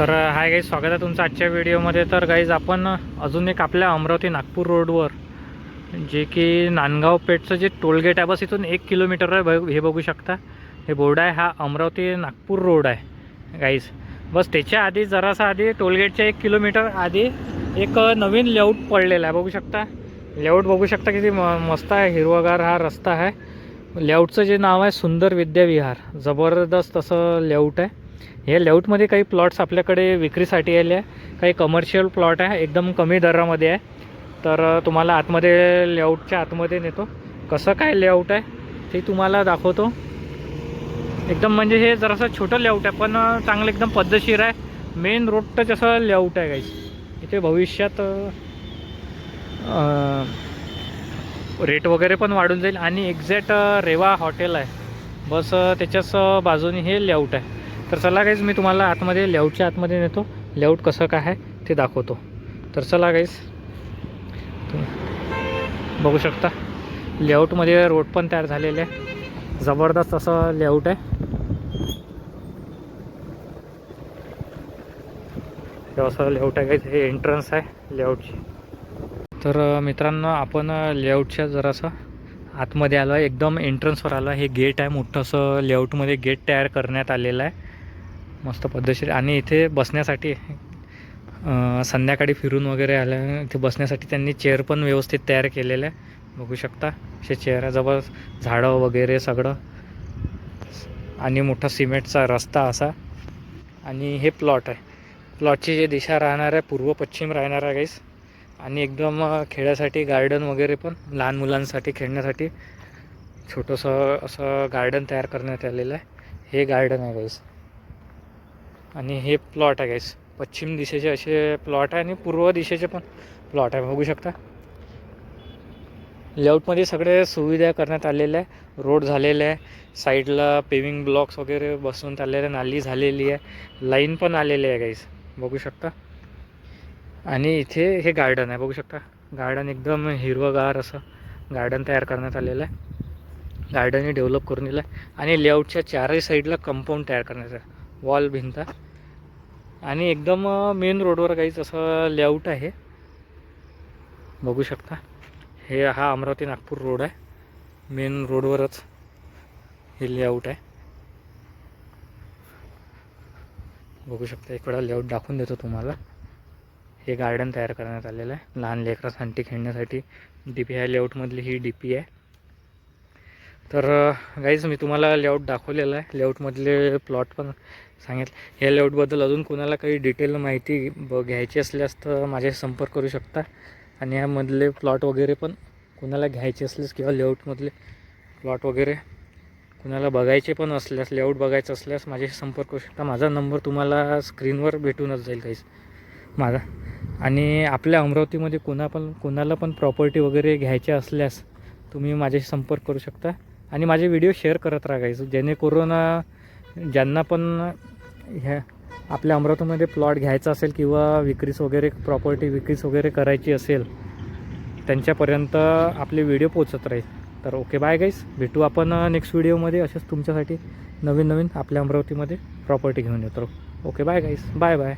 तर hi guys स्वागत आहे तुमचं आजच्या व्हिडिओमध्ये. तर गाईज आपण अजून एक आपल्या अमरावती नागपूर रोडवर जे की नांदगाव पेठचं जे टोलगेट आहे बस इथून एक किलोमीटर आहे हे बघू शकता. हे बोर्ड आहे हा अमरावती नागपूर रोड आहे गाईज बस त्याच्या आधी जरासा आधी टोलगेटच्या एक किलोमीटर आधी एक नवीन लेआउट पडलेला आहे बघू शकता. लेआउट बघू शकता किती म मस्त आहे हिरवागार हा रस्ता आहे. लेआउटचं जे नाव आहे सुंदर विद्याविहार. जबरदस्त असं लेआउट आहे. हे लेआउटमध्ये काही प्लॉट्स आपल्याकडे विक्रीसाठी आले आहे. काही कमर्शियल प्लॉट आहे. एकदम कमी दरामध्ये आहे. तर तुम्हाला आतमध्ये लेआउटच्या आतमध्ये नेतो. कसं काय लेआउट आहे ते तुम्हाला दाखवतो. एकदम म्हणजे हे जरासं छोटं लेआउट आहे पण चांगलं एकदम पद्धतशीर आहे. मेन रोड जसं लेआउट आहे काहीच इथे भविष्यात रेट वगैरे पण वाढून जाईल. आणि एक्झॅक्ट रेवा हॉटेल आहे. बस त्याच्याच बाजूने हे लेआउट आहे. तर चला गाईज मी तुम्हाला आतमध्ये लेआउटच्या आतमध्ये नेतो. लेआउट कसं काय आहे ते दाखवतो. तर चला गाईज बघू शकता. लेआउटमध्ये रोड पण तयार झालेले आहे. जबरदस्त असं लेआउट आहे. असं लेआउट आहे गाईज हे एंट्रन्स आहे लेआउटची तर मित्रांनो आपण लेआउटच्या जरासं आतमध्ये आलो आहे एकदम एंट्रन्सवर आलो आहे हे गेट आहे. मोठं असं लेआउटमध्ये गेट तयार करण्यात आलेलं आहे. मस्त पद्धतशीर. आणि इथे बसण्यासाठी संध्याकाळी फिरून वगैरे आल्या इथे बसण्यासाठी त्यांनी चेअर पण व्यवस्थित तयार केलेलं आहे. बघू शकता असे चेअराजवळ झाडं वगैरे सगळं. आणि मोठा सिमेंटचा रस्ता असा. आणि हे प्लॉट आहे. प्लॉटची जी दिशा राहणार आहे पूर्व पश्चिम राहणार आहे गाईस आणि एकदम खेळासाठी गार्डन वगैरे पण लहान मुलांसाठी खेळण्यासाठी छोटंसं असं गार्डन तयार करण्यात आलेलं आहे. हे गार्डन आहे गाईस आणि हे प्लॉट आहे गाईस पश्चिम दिशेचे असे प्लॉट आहे आणि पूर्व दिशेचे पण प्लॉट आहे. बघू शकता. लेआउटमध्ये सगळे सुविधा करण्यात आलेल्या आहे. रोड झालेले आहे. साईडला पेविंग ब्लॉक्स वगैरे बसवून आलेले नाली झालेली आहे. लाईन पण आलेली आहे गाईस बघू शकता. आणि इथे हे गार्डन आहे. बघू शकता. गार्डन एकदम हिरवंगार असं गार्डन तयार करण्यात आलेलं आहे. गार्डनही डेव्हलप करून दिलं आहे आणि लेआउटच्या चारही साईडला कंपाऊंड तयार करण्याचं आहे. वॉल भिंत. आणि एकदम मेन रोडवर काहीच असं लेआउट आहे. बघू शकता. हे हा अमरावती नागपूर रोड आहे. मेन रोडवरच हे लेआउट आहे. बघू शकता एक वेळा लेआउट दाखवून देतो तुम्हाला. हे गार्डन तयार करण्यात आलेलं आहे. लहान लेकरासाठी खेळण्यासाठी डी पी ह्या लेआउटमधली ही डी पी आहे तर गाईज मी तुम्हाला लेआउट दाखवलेलं आहे. लेआउटमधले प्लॉट पण सांगितलं या लेआउटबद्दल अजून कोणाला काही डिटेल माहिती ब घ्यायची असल्यास तर माझ्याशी संपर्क करू शकता. आणि यामधले प्लॉट वगैरे पण कोणाला घ्यायचे असल्यास किंवा लेआउटमधले प्लॉट वगैरे कुणाला बघायचे पण असल्यास लेआउट बघायचं असल्यास माझ्याशी संपर्क करू शकता. माझा नंबर तुम्हाला स्क्रीनवर भेटूनच जाईल काहीच माझा. आणि आपल्या अमरावतीमध्ये कोणा पण कोणाला पण प्रॉपर्टी वगैरे घ्यायच्या असल्यास तुम्ही माझ्याशी संपर्क करू शकता. आणि माझे व्हिडिओ शेअर करत राहायचं जेणेकरून ज्यांना पण ह्या आपल्या अमरावतीमध्ये प्लॉट घ्यायचा असेल किंवा विक्रीस वगैरे प्रॉपर्टी विक्रीस वगैरे करायची असेल त्यांच्यापर्यंत आपले व्हिडिओ पोचत राहील. तर ओके बाय गाईस भेटू आपण नेक्स्ट व्हिडिओमध्ये असेच तुमच्यासाठी नवीन नवीन आपल्या अमरावतीमध्ये प्रॉपर्टी घेऊन येतो. Okay bye guys bye bye